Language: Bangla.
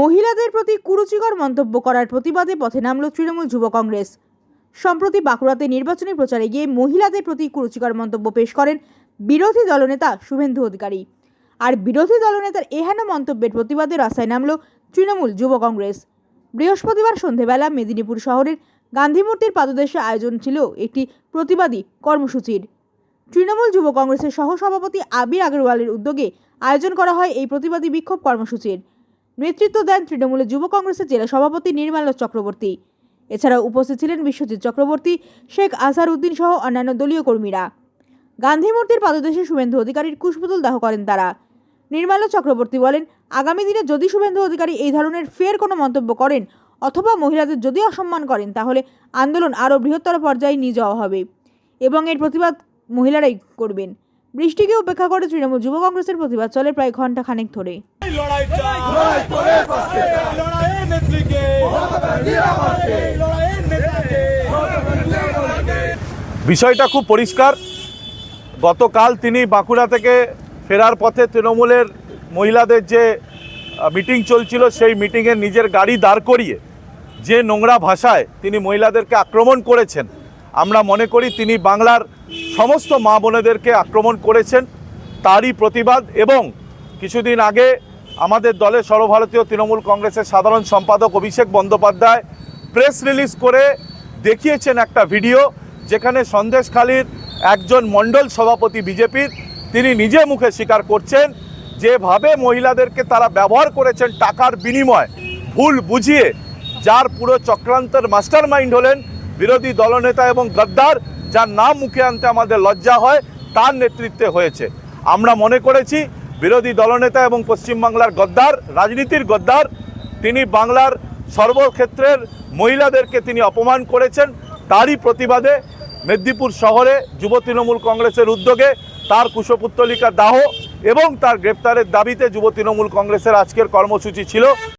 মহিলাদের প্রতি কুরুচিকর মন্তব্য করার প্রতিবাদে পথে নামল তৃণমূল যুব কংগ্রেস। সম্প্রতি বাঁকুড়াতে নির্বাচনী প্রচারে গিয়ে মহিলাদের প্রতি কুরুচিকর মন্তব্য পেশ করেন বিরোধী দলনেতা শুভেন্দু অধিকারী। আর বিরোধী দলনেতার এহেন মন্তব্যের প্রতিবাদে রাস্তায় নামল তৃণমূল যুব কংগ্রেস। বৃহস্পতিবার সন্ধেবেলা মেদিনীপুর শহরের গান্ধীমূর্তির পাদদেশে আয়োজন ছিল একটি প্রতিবাদী কর্মসূচির। তৃণমূল যুব কংগ্রেসের সহসভাপতি আবির আগরওয়ালের উদ্যোগে আয়োজন করা হয় এই প্রতিবাদী বিক্ষোভ কর্মসূচির। নেতৃত্ব দেন তৃণমূলের যুব কংগ্রেসের জেলা সভাপতি নির্মাল্য চক্রবর্তী। এছাড়াও উপস্থিত ছিলেন বিশ্বজিৎ চক্রবর্তী, শেখ আজহার উদ্দিন সহ অন্যান্য দলীয় কর্মীরা। গান্ধী মূর্তির পাদদেশে শুভেন্দু অধিকারীর কুশপুতুল দাহ করেন তারা। নির্মাল্য চক্রবর্তী বলেন, আগামী দিনে যদি শুভেন্দু অধিকারী এই ধরনের ফের কোনো মন্তব্য করেন অথবা মহিলাদের যদি অসম্মান করেন, তাহলে আন্দোলন আরও বৃহত্তর পর্যায়ে নিয়ে যাওয়া হবে এবং এর প্রতিবাদ মহিলারাই করবেন। বৃষ্টিকে উপেক্ষা করে তৃণমূল যুব কংগ্রেসের প্রতিবাদ চলে প্রায় ঘণ্টা খানেক ধরে বিষয়টা খুব পরিষ্কার। গতকাল তিনি বাঁকুড়া থেকে ফেরার পথে তৃণমূলের মহিলাদের যে মিটিং চলছিল, সেই মিটিংয়ে নিজের গাড়ি দাঁড় করিয়ে যে নোংরা ভাষায় তিনি মহিলাদেরকে আক্রমণ করেছেন, আমরা মনে করি তিনি বাংলার সমস্ত মা বোনেদেরকে আক্রমণ করেছেন, তারই প্রতিবাদ এবং কিছুদিন আগে আমাদের দলের সর্বভারতীয় তৃণমূল কংগ্রেসের সাধারণ সম্পাদক অভিষেক বন্দ্যোপাধ্যায় প্রেস রিলিজ করে দেখিয়েছেন একটা ভিডিও যেখানে সন্দেশখালীর একজন মণ্ডল সভাপতি বিজেপির তিনি নিজে মুখে স্বীকার করছেন যেভাবে মহিলাদেরকে তারা ব্যবহার করেছেন টাকার বিনিময় ভুল বুঝিয়ে, যার পুরো চক্রান্তের মাস্টার মাইন্ড হলেন বিরোধী দলনেতা এবং গদ্দার যার নাম মুখে আনতে আমাদের লজ্জা হয়, তার নেতৃত্বে হয়েছে। আমরা মনে করেছি, বিরোধী দলনেতা এবং পশ্চিমবাংলার গদ্দার, রাজনীতির গদ্দার, তিনি বাংলার সর্বক্ষেত্রের মহিলাদেরকে তিনি অপমান করেছেন, তারই প্রতিবাদে মেদিনীপুর শহরে যুব তৃণমূল কংগ্রেসের উদ্যোগে তার কুশপুত্তলিকা দাহ এবং তার গ্রেপ্তারের দাবিতে যুব তৃণমূল কংগ্রেসের আজকের কর্মসূচি ছিল।